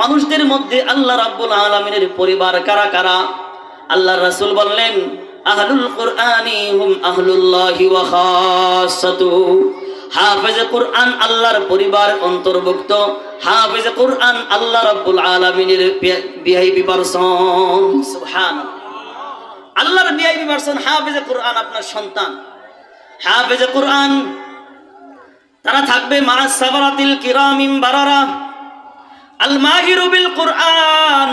মানুষদের মধ্যে আল্লাহ রাব্বুল আলমিনের পরিবার কারা কারা? আল্লাহ রাসূল বললেন, আহলুল কোরআনি হুম আহলুল্লাহি ওয়া খাসাতুহু হাফেজ কোরআন আল্লাহর পরিবার অন্তর্ভুক্ত। হাফেজ কোরআন আল্লাহ রাব্বুল আলামিনের ভিআইপি পারসন। সুবহানাল্লাহ। আল্লাহর ভিআইপি পারসন হাফেজ কোরআন আপনার সন্তান। হাফেজ কোরআন, তারা থাকবে মা সাবারাতিল কিরামিম বারারা। আল মাহিরু বিল কোরআন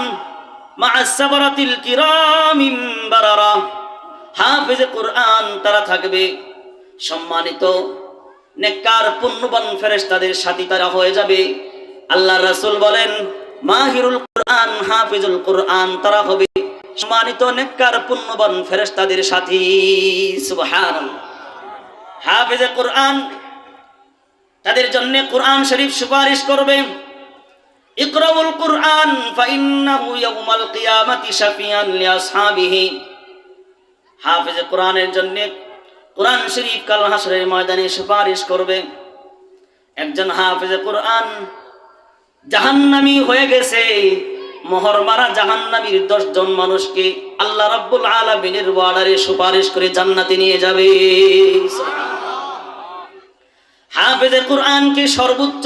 মা সাবারাতিল কিরামিম বারারা। হাফেজ কোরআন তারা থাকবে। সম্মানিত নেককার পুণ্যবান ফেরেশতাদের সাথী তারা হয়ে যাবে। আল্লাহ রাসূল বলেন মাহিরুল কোরআন, হাফিজুল কোরআন তারা হবে। সম্মানিত নেককার পুণ্যবান ফেরেশতাদের সাথী। সুবহানাল্লাহ। হাফিজে কোরআন তাদের জন্য কোরআন শরীফ সুপারিশ করবে। ইকরাউল কোরআন, ফাইন্নাহু ইয়াউমাল কিয়ামাতি শাফিয়ান লিআসহাবিহি। হাফিজে কোরআনের জন্য কোরআন শরীফ কাল হাসরের ময়দানে সুপারিশ করবে। একজন হাফিজে কোরআন জাহান্নামী হয়ে গেছে, মোহর মারা জাহান্নামীর দশ জন মানুষকে আল্লাহ রাব্বুল আলামিনের ওয়ার্ডারে সুপারিশ করে জান্নাতে নিয়ে যাবে। হাফেজে কোরআনকে সর্বোচ্চ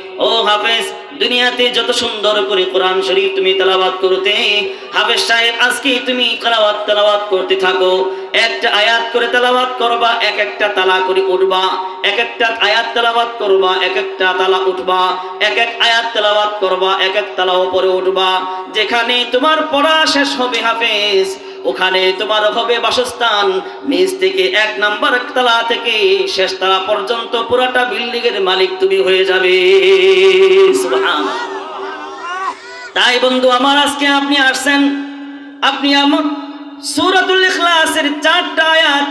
ও হাফেজ, দুনিয়াতে যত সুন্দর করে কোরআন শরীফ তুমি তেলাওয়াত করতে, হাফেজ সাহেব আজকে তুমি তেলাওয়াত তেলাওয়াত করতে থাকো। একটা আয়াত করে তেলাওয়াত করবা, এক একটা তালা করে উঠবা। এক একটা আয়াত তেলাওয়াত করবা, এক একটা তালা উঠবা। এক এক আয়াত তেলাওয়াত করবা, এক এক তালা উপরে উঠবা। যেখানে তোমার পড়া শেষ হবে হাফেজ ওখানে তোমার হবে বাসস্থান। নিচ থেকে এক নাম্বার তালা থেকে শেষ তালা পর্যন্ত পুরাটা বিল্ডিং এর মালিক তুমি হয়ে যাবে। তাই বন্ধু, আমার আজকে আপনি আসছেন, আপনি আমার সূরাতুল ইখলাসের চারটা আয়াত